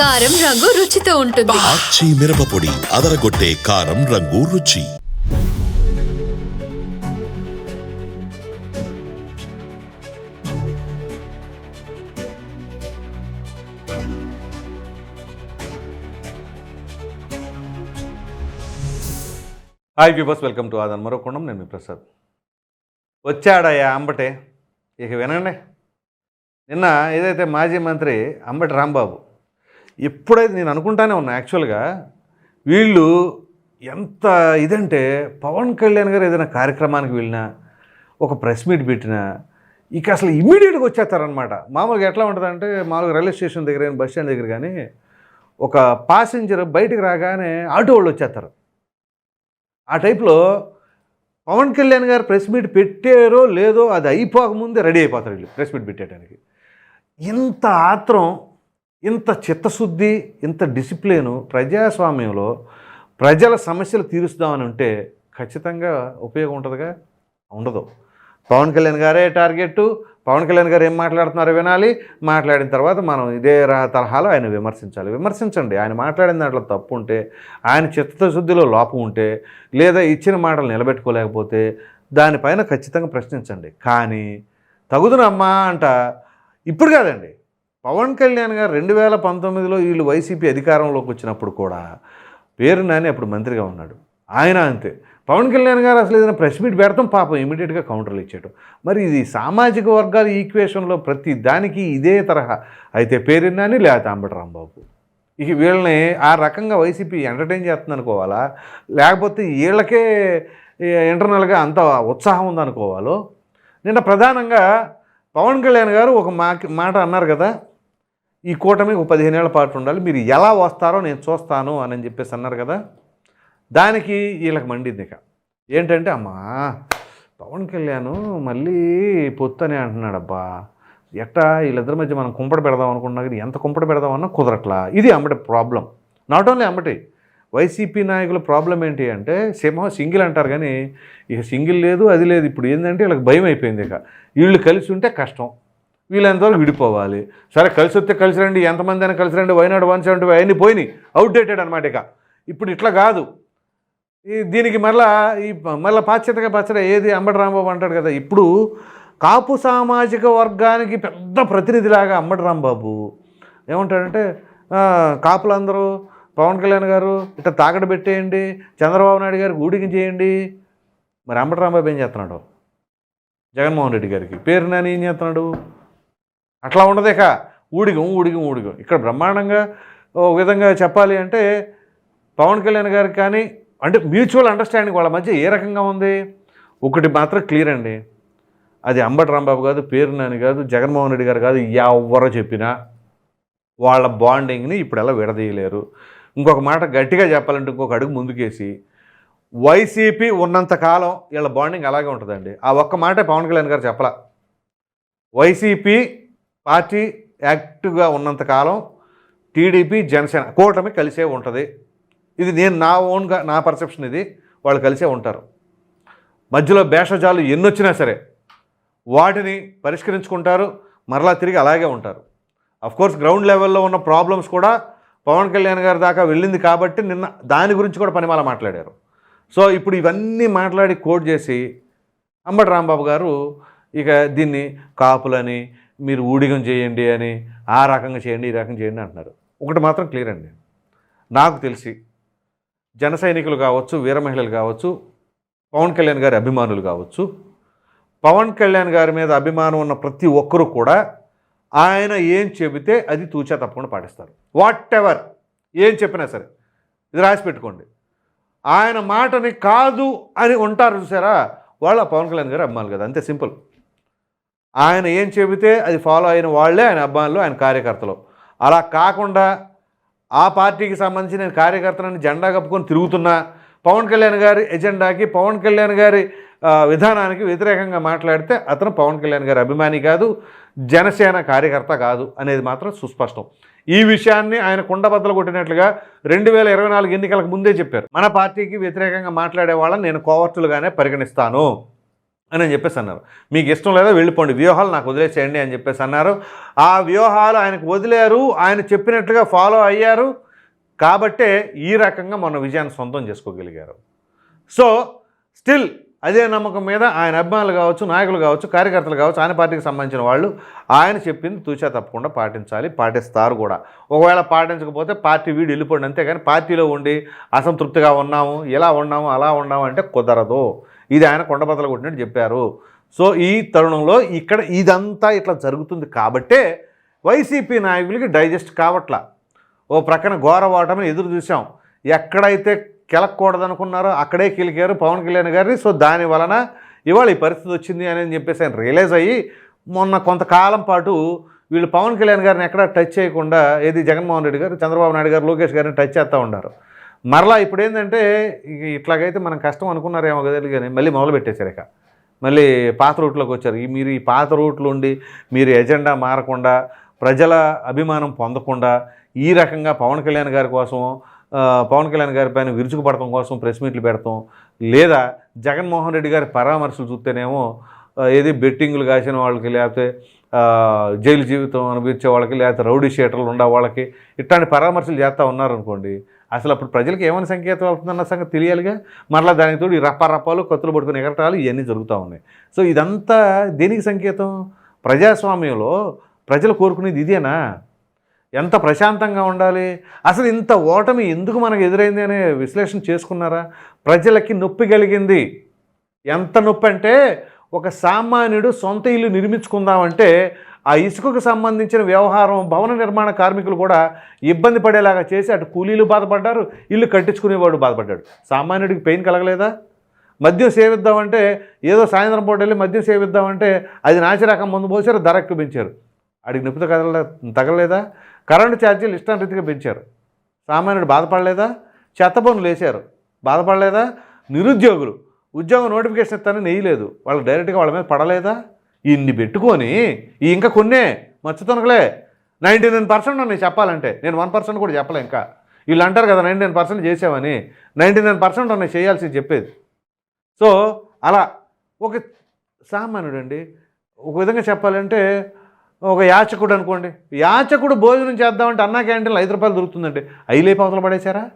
కారం రంగు రుచితో ఉంటుంది. ఆచి మిరపపొడి అదరగొట్టే కారం రంగు రుచి. హాయ్ వ్యూవర్స్ వెల్కమ్ టు ఆదన్ మరోకొండం నేను మీ ప్రసాద్ వచ్చాడయ్యా అంబటే. ఇక వినండి. నిన్న ఏదైతే మాజీ మంత్రి అంబటి రాంబాబు ఎప్పుడైతే నేను అనుకుంటానే ఉన్నా యాక్చువల్గా వీళ్ళు ఎంత ఇదంటే పవన్ కళ్యాణ్ గారు ఏదైనా కార్యక్రమానికి వెళ్ళినా ఒక ప్రెస్ మీట్ పెట్టినా ఇక అసలు ఇమ్మీడియట్గా వచ్చేస్తారనమాట మామూలుగా ఎట్లా ఉంటుందంటే మామూలుగా రైల్వే స్టేషన్ దగ్గర కానీ బస్ స్టాండ్ దగ్గర కానీ ఒక పాసింజర్ బయటికి రాగానే ఆటో వాళ్ళు వచ్చేస్తారు. ఆ టైప్లో పవన్ కళ్యాణ్ గారు ప్రెస్ మీట్ పెట్టారో లేదో అది అయిపోకముందే రెడీ అయిపోతారు వీళ్ళు ప్రెస్ మీట్ పెట్టేయడానికి ఇంత ఆత్రం ఇంత చిత్తశుద్ధి ఇంత డిసిప్లిను ప్రజాస్వామ్యంలో ప్రజల సమస్యలు తీరుస్తామని ఉంటే ఖచ్చితంగా ఉపయోగం ఉంటుందిగా? ఉండదు. పవన్ కళ్యాణ్ గారే టార్గెట్ పవన్ కళ్యాణ్ గారు ఏం మాట్లాడుతున్నారో వినాలి. మాట్లాడిన తర్వాత మనం ఇదే తరహాలో ఆయన విమర్శించాలి. విమర్శించండి. ఆయన మాట్లాడిన దాంట్లో తప్పు ఉంటే ఆయన చిత్తశుద్ధిలో లోపం ఉంటే లేదా ఇచ్చిన మాటలు నిలబెట్టుకోలేకపోతే దానిపైన ఖచ్చితంగా ప్రశ్నించండి. కానీ తగుదునమ్మా అంట. ఇప్పుడు కాదండి. పవన్ కళ్యాణ్ గారు రెండు వేల పంతొమ్మిదిలో వీళ్ళు వైసీపీ అధికారంలోకి వచ్చినప్పుడు కూడా పేరు నాని అప్పుడు మంత్రిగా ఉన్నాడు. ఆయన అంతే. పవన్ కళ్యాణ్ గారు అసలు ఏదైనా ప్రెస్ మీట్ పెడతాం పాపం ఇమీడియట్గా కౌంటర్లు ఇచ్చేయటం. మరి ఇది సామాజిక వర్గాల ఈక్వేషన్లో ప్రతి దానికి ఇదే తరహా. అయితే పేరున్నాని లేకపోతే అంబటి రాంబాబు. ఇక వీళ్ళని ఆ రకంగా వైసీపీ ఎంటర్టైన్ చేస్తుంది అనుకోవాలా లేకపోతే వీళ్ళకే ఇంటర్నల్గా అంత ఉత్సాహం ఉందనుకోవాలో? నిన్న ప్రధానంగా పవన్ కళ్యాణ్ గారు ఒక మాట అన్నారు కదా ఈ కూటమి ఒక పదిహేనేళ్ళ పాటు ఉండాలి మీరు ఎలా వస్తారో నేను చూస్తాను అని చెప్పేసి అన్నారు కదా దానికి వీళ్ళకి మండింది ఇక. ఏంటంటే అమ్మా పవన్ కళ్యాణ్ మళ్ళీ పొత్తు అని అంటున్నాడబ్బా. ఎట్టా వీళ్ళిద్దరి మధ్య మనం కుంపట పెడదాం అనుకున్నా కానీ ఎంత కుంపట పెడదామన్నా కుదరట్లా. ఇది అమ్మటి ప్రాబ్లం నాట్ ఓన్లీ అమ్మటి వైసీపీ నాయకుల ప్రాబ్లం ఏంటి అంటే సింహం సింగిల్ అంటారు కానీ ఇక సింగిల్ లేదు అది లేదు. ఇప్పుడు ఏంటంటే వీళ్ళకి భయం అయిపోయింది ఇక. వీళ్ళు కలిసి ఉంటే కష్టం. వీళ్ళంతవరకు విడిపోవాలి. సరే కలిసి వస్తే కలిసి రండి ఎంతమంది అయినా కలిసి రండి వైనాడు వన్ సెవెంటీ అవన్నీ పోయినాయి. అవుట్డేటెడ్ అనమాట ఇక. ఇప్పుడు ఇట్లా కాదు. ఈ దీనికి మళ్ళా ఈ మళ్ళీ పాశ్చాత్యగా పచ్చడి ఏది అంబటి రాంబాబు అంటాడు కదా ఇప్పుడు కాపు సామాజిక వర్గానికి పెద్ద ప్రతినిధిలాగా అంబటి రాంబాబు ఏమంటాడంటే కాపులందరూ పవన్ కళ్యాణ్ గారు ఇట్లా తాకట పెట్టేయండి చంద్రబాబు నాయుడు గారికి ఊడికి చేయండి మరి అంబటి రాంబాబు ఏం చేస్తున్నాడు? జగన్మోహన్ రెడ్డి గారికి పేరు నాని ఏం చేస్తున్నాడు? అట్లా ఉండదు ఇక. ఊడిగం ఊడిగం ఊడిగం. ఇక్కడ బ్రహ్మాండంగా ఒక విధంగా చెప్పాలి అంటే పవన్ కళ్యాణ్ గారికి కానీ అంటే మ్యూచువల్ అండర్స్టాండింగ్ వాళ్ళ మధ్య ఏ రకంగా ఉంది? ఒకటి మాత్రం క్లియర్ అండి. అది అంబటి రాంబాబు కాదు పేరు నాని కాదు జగన్మోహన్ రెడ్డి గారు కాదు ఎవరో చెప్పినా వాళ్ళ బాండింగ్ని ఇప్పుడు ఎలా విడదీయలేరు. ఇంకొక మాట గట్టిగా చెప్పాలంటే ఇంకొక అడుగు ముందుకేసి వైసీపీ ఉన్నంత కాలం వీళ్ళ బాండింగ్ అలాగే ఉంటుందండి. ఆ ఒక్క మాటే పవన్ కళ్యాణ్ గారు చెప్పలా. వైసీపీ పార్టీ యాక్టివ్గా ఉన్నంతకాలం టీడీపీ జనసేన కూటమి కలిసే ఉంటుంది. ఇది నేను నా ఓన్గా నా పర్సెప్షన్ ఇది. వాళ్ళు కలిసే ఉంటారు. మధ్యలో భేషజాలు ఎన్నొచ్చినా సరే వాటిని పరిష్కరించుకుంటారు. మరలా తిరిగి అలాగే ఉంటారు. అఫ్కోర్స్ గ్రౌండ్ లెవెల్లో ఉన్న ప్రాబ్లమ్స్ కూడా పవన్ కళ్యాణ్ గారి దాకా వెళ్ళింది కాబట్టి నిన్న దాని గురించి కూడా పనిమాల మాట్లాడారు. సో ఇప్పుడు ఇవన్నీ మాట్లాడి కోట్ చేసి అంబటి రాంబాబు గారు ఇక దీన్ని కాపులని మీరు ఊడిగం చేయండి అని ఆ రకంగా చేయండి ఈ రకంగా చేయండి అంటున్నారు. ఒకటి మాత్రం క్లియర్ అండి. నాకు తెలిసి జన సైనికులు కావచ్చు వీర మహిళలు కావచ్చు పవన్ కళ్యాణ్ గారి అభిమానులు కావచ్చు పవన్ కళ్యాణ్ గారి మీద అభిమానం ఉన్న ప్రతి ఒక్కరూ కూడా ఆయన ఏం చెబితే అది తూచా తప్పకుండా పాటిస్తారు. వాట్ ఎవర్ ఏం చెప్పినా సరే. ఇది రాసి పెట్టుకోండి. ఆయన మాటని కాదు అని ఉంటారు చూసారా? వాళ్ళ పవన్ కళ్యాణ్ గారు అభిమానులు కదా. అంతే సింపుల్. ఆయన ఏం చెబితే అది ఫాలో అయిన వాళ్ళే ఆయన అభిమానులు ఆయన కార్యకర్తలు. అలా కాకుండా ఆ పార్టీకి సంబంధించి నేను కార్యకర్తలను జెండా కప్పుకొని తిరుగుతున్నా పవన్ కళ్యాణ్ గారి ఎజెండాకి పవన్ కళ్యాణ్ గారి విధానానికి వ్యతిరేకంగా మాట్లాడితే అతను పవన్ కళ్యాణ్ గారి అభిమాని కాదు జనసేన కార్యకర్త కాదు అనేది మాత్రం సుస్పష్టం. ఈ విషయాన్ని ఆయన కుండబద్దలు కొట్టినట్లుగా రెండు వేల ఇరవై నాలుగు ఎన్నికలకు ముందే చెప్పారు. మన పార్టీకి వ్యతిరేకంగా మాట్లాడే వాళ్ళని నేను కోవర్టులుగానే పరిగణిస్తాను అని అని చెప్పేసి అన్నారు. మీకు ఇష్టం లేదా వెళ్ళిపోండి వ్యూహాలు నాకు వదిలేసేయండి అని చెప్పేసి అన్నారు. ఆ వ్యూహాలు ఆయనకు వదిలేరు ఆయన చెప్పినట్లుగా ఫాలో అయ్యారు. కాబట్టే ఈ రకంగా మన విజయాన్ని సొంతం చేసుకోగలిగారు. సో స్టిల్ అదే నమ్మకం మీద ఆయన అభిమానులు కావచ్చు నాయకులు కావచ్చు కార్యకర్తలు కావచ్చు ఆయన పార్టీకి సంబంధించిన వాళ్ళు ఆయన చెప్పింది తూచా తప్పకుండా పాటించాలి పాటిస్తారు కూడా. ఒకవేళ పాటించకపోతే పార్టీ వీడు వెళ్ళిపోండి అంతేగాని పార్టీలో ఉండి అసంతృప్తిగా ఉన్నాము ఇలా ఉన్నాము అలా ఉన్నాము అంటే కుదరదు. ఇది ఆయన కొండబద్దలు కొట్టినట్టు చెప్పారు. సో ఈ తరుణంలో ఇక్కడ ఇదంతా ఇట్లా జరుగుతుంది కాబట్టే వైసీపీ నాయకులకి డైజెస్ట్ కావట్లా. ఓ ప్రక్కన ఘోర ఓటమిని ఎదురు చూసాం ఎక్కడైతే కెలక్కూడదనుకున్నారో అక్కడే కిలికారు పవన్ కళ్యాణ్ గారిని. సో దాని వలన ఇవాళ ఈ పరిస్థితి వచ్చింది అని చెప్పేసి ఆయన రియలైజ్ అయ్యి మొన్న కొంతకాలం పాటు వీళ్ళు పవన్ కళ్యాణ్ గారిని ఎక్కడా టచ్ చేయకుండా ఏది జగన్మోహన్ రెడ్డి గారు చంద్రబాబు నాయుడు గారు లోకేష్ గారిని టచ్ చేస్తూ ఉన్నారు. మరలా ఇప్పుడు ఏంటంటే ఇక ఇట్లాగైతే మనం కష్టం అనుకున్నారేమో కదా కానీ మళ్ళీ మొదలు పెట్టేశారు ఇక. మళ్ళీ పాత రూట్లోకి వచ్చారు. ఈ మీరు ఈ పాత రూట్లో ఉండి మీరు ఎజెండా మారకుండా ప్రజల అభిమానం పొందకుండా ఈ రకంగా పవన్ కళ్యాణ్ గారి కోసం పవన్ కళ్యాణ్ గారి పైన విరుచుకుపడటం కోసం ప్రెస్ మీట్లు పెడతాం. లేదా జగన్మోహన్ రెడ్డి గారి పరామర్శలు చూస్తేనేమో ఏది బెట్టింగ్లు కాసిన వాళ్ళకి లేకపోతే జైలు జీవితం అనిపించే వాళ్ళకి లేకపోతే రౌడీ షీటర్లు ఉండే వాళ్ళకి ఇట్లాంటి పరామర్శలు చేస్తూ ఉన్నారనుకోండి అసలు అప్పుడు ప్రజలకు ఏమైనా సంకేతం అవుతుందన్న సంగతి తెలియాలిగా? మరలా దానికి తోడు ఈ రప్పారప్పాలు కత్తులు పట్టుకుని ఎగరటాలు ఇవన్నీ జరుగుతూ ఉన్నాయి. సో ఇదంతా దేనికి సంకేతం? ప్రజాస్వామ్యంలో ప్రజలు కోరుకునేది ఇదేనా? ఎంత ప్రశాంతంగా ఉండాలి? అసలు ఇంత ఓటమి ఎందుకు మనకు ఎదురైంది అనే విశ్లేషణ చేసుకున్నారా? ప్రజలకి నొప్పి కలిగింది. ఎంత నొప్పి అంటే ఒక సామాన్యుడు సొంత ఇల్లు నిర్మించుకుందామంటే ఆ ఇసుకకు సంబంధించిన వ్యవహారం భవన నిర్మాణ కార్మికులు కూడా ఇబ్బంది పడేలాగా చేసి అటు కూలీలు బాధపడ్డారు ఇల్లు కట్టించుకునేవాడు బాధపడ్డాడు. సామాన్యుడికి పెయిన్ కలగలేదా? మద్యం సేవిద్దామంటే ఏదో సాయంత్రం పూట వెళ్ళి మద్యం సేవిద్దామంటే అది నాసిరకం ముందు పోసారు ధర ఎక్కువ పెంచారు అడిగి నొప్పితో తగల తగలలేదా? కరెంటు ఛార్జీలు ఇష్టం రీతిగా పెంచారు. సామాన్యుడు బాధపడలేదా? చెత్త పనులు వేశారు బాధపడలేదా? నిరుద్యోగులు. ఉద్యోగం నోటిఫికేషన్ ఇస్తానని నెయ్యలేదు. వాళ్ళు డైరెక్ట్గా వాళ్ళ మీద పడలేదా? ఇన్ని పెట్టుకొని ఈ ఇంకా కొన్నే మచ్చుతొనకలే. నైంటీ నైన్ పర్సెంట్ ఉన్నాయి చెప్పాలంటే నేను వన్ పర్సెంట్ కూడా చెప్పలే ఇంకా. వీళ్ళు అంటారు కదా నైంటీ నైన్ పర్సెంట్ చేసామని నైంటీ నైన్ పర్సెంట్ ఉన్నాయి చేయాల్సింది చెప్పేది. సో అలా ఒక సామాన్యుడు అండి ఒక విధంగా చెప్పాలంటే ఒక యాచకుడు అనుకోండి. యాచకుడు భోజనం చేద్దామంటే అన్నా క్యాంటీన్లో ఐదు రూపాయలు దొరుకుతుందండి. అవి లేపు అవతల పడేశారా?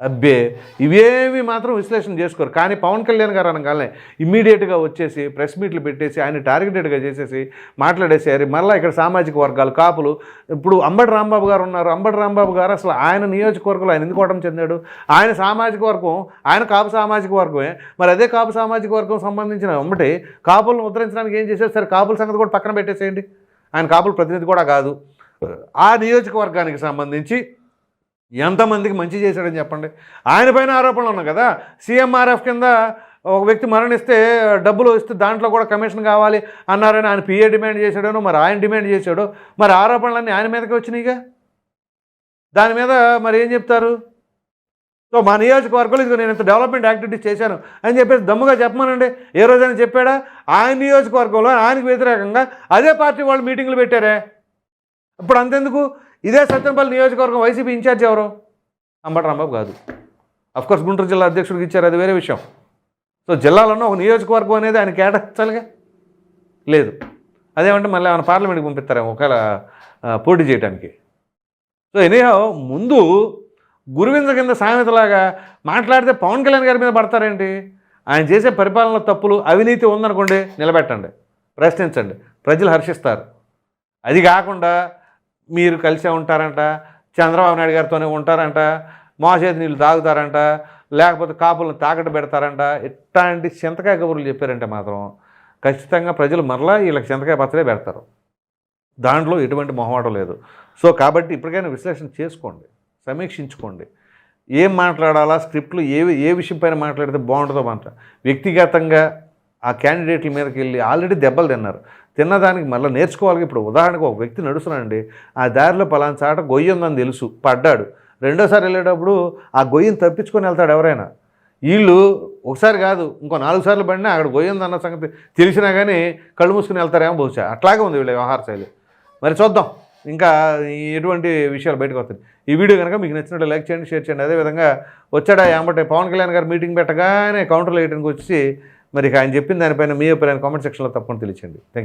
అబ్బే ఇవేవి మాత్రం విశ్లేషణ చేసుకోరు. కానీ పవన్ కళ్యాణ్ గారు అనగానే ఇమ్మీడియట్గా వచ్చేసి ప్రెస్ మీట్లు పెట్టేసి ఆయన టార్గెటెడ్గా చేసేసి మాట్లాడేసారు మళ్ళీ ఇక్కడ సామాజిక వర్గాలు కాపులు. ఇప్పుడు అంబటి రాంబాబు గారు ఉన్నారు. అంబటి రాంబాబు గారు అసలు ఆయన నియోజకవర్గంలో ఆయన ఎందుకు ఓటమి చెందాడు? ఆయన సామాజిక వర్గం ఆయన కాపు సామాజిక వర్గమే. మరి అదే కాపు సామాజిక వర్గం సంబంధించిన అంబటి కాపులను ఉద్ధరించడానికి ఏం చేశారు? సరే కాపుల సంగతి కూడా పక్కన పెట్టేసేయండి. ఆయన కాపుల ప్రతినిధి కూడా కాదు. ఆ నియోజకవర్గానికి సంబంధించి ఎంతమందికి మంచి చేశాడని చెప్పండి. ఆయన పైన ఆరోపణలు ఉన్నాయి కదా. సీఎంఆర్ఎఫ్ కింద ఒక వ్యక్తి మరణిస్తే డబ్బులు ఇస్తే దాంట్లో కూడా కమిషన్ కావాలి అన్నారని ఆయన పిఏ డిమాండ్ చేశాడనో మరి ఆయన డిమాండ్ చేశాడు మరి ఆరోపణలన్నీ ఆయన మీదకి వచ్చినాయిగా? దాని మీద మరి ఏం చెప్తారు? సో మా నియోజకవర్గంలో ఇదిగో నేను ఇంత డెవలప్మెంట్ యాక్టివిటీస్ చేశాను అని చెప్పేసి దమ్ముగా చెప్పమనండి. ఏ రోజైనా చెప్పాడా? ఆయన నియోజకవర్గంలో ఆయనకు వ్యతిరేకంగా అదే పార్టీ వాళ్ళు మీటింగ్లు పెట్టారే. ఇప్పుడు అంతెందుకు? ఇదే సత్యంపల్లి నియోజకవర్గం వైసీపీ ఇన్ఛార్జ్ ఎవరు? అంబటి రాంబాబు కాదు. అఫ్కోర్స్ గుంటూరు జిల్లా అధ్యక్షుడికి ఇచ్చారు అది వేరే విషయం. సో జిల్లాలోనూ ఒక నియోజకవర్గం అనేది ఆయన కేటాయించాలిగా లేదు. అదేమంటే మళ్ళీ ఆయన పార్లమెంట్కి పంపిస్తారేమో ఒకవేళ పోటీ చేయడానికి సో ఎనీహో ముందు గురువింద కింద సామెతలాగా మాట్లాడితే పవన్ కళ్యాణ్ గారి మీద పడతారేంటి? ఆయన చేసే పరిపాలన తప్పులు అవినీతి ఉందనుకోండి నిలబెట్టండి. ప్రశ్నించండి. ప్రజలు హర్షిస్తారు. అది కాకుండా మీరు కలిసే ఉంటారంట చంద్రబాబు నాయుడు గారితోనే ఉంటారంట మోసేది నీళ్ళు తాగుతారంట లేకపోతే కాపులను తాకట్టు పెడతారంట ఇట్లాంటి చింతకాయ కబుర్లు చెప్పారంటే మాత్రం ఖచ్చితంగా ప్రజలు మరలా వీళ్ళకి చింతకాయ పచ్చడే పెడతారు. దాంట్లో ఎటువంటి మొహమాటం లేదు. సో కాబట్టి ఇప్పటికైనా విశ్లేషణ చేసుకోండి సమీక్షించుకోండి. ఏం మాట్లాడాలా స్క్రిప్ట్లు ఏ ఏ విషయం పైన మాట్లాడితే బాగుంటుందో మాట వ్యక్తిగతంగా ఆ క్యాండిడేట్ల మీదకి వెళ్ళి ఆల్రెడీ దెబ్బలు తిన్నారు. తిన్నదానికి మళ్ళీ నేర్చుకోవాలి. ఇప్పుడు ఉదాహరణకు ఒక వ్యక్తి నడుస్తున్నాడండి ఆ దారిలో పలానా చాట గొయ్యి ఉందని తెలుసు పడ్డాడు. రెండోసారి వెళ్ళేటప్పుడు ఆ గొయ్యిని తప్పించుకొని వెళ్తాడు ఎవరైనా. వీళ్ళు ఒకసారి కాదు ఇంకో నాలుగు సార్లు పడినా అక్కడ గొయ్యిందన్న సంగతి తెలిసినా కానీ కళ్ళు మూసుకుని వెళ్తారేమో బహుశా. అట్లాగే ఉంది వీళ్ళ వ్యవహార శైలి. మరి చూద్దాం. ఇంకా ఎటువంటి విషయాలు బయటకు వస్తాయి. ఈ వీడియో కనుక మీకు నచ్చినట్టు లైక్ చేయండి షేర్ చేయండి. అదేవిధంగా వచ్చాడా ఏమంటే పవన్ కళ్యాణ్ గారు మీటింగ్ పెట్టగానే కౌంటర్లు వేయడానికి వచ్చి మరి ఆయన చెప్పిన దానిపైన మీ అభిప్రాయం కామెంట్ సెక్షన్లో తప్పకుండా తెలియచండి థ్యాంక్ యూ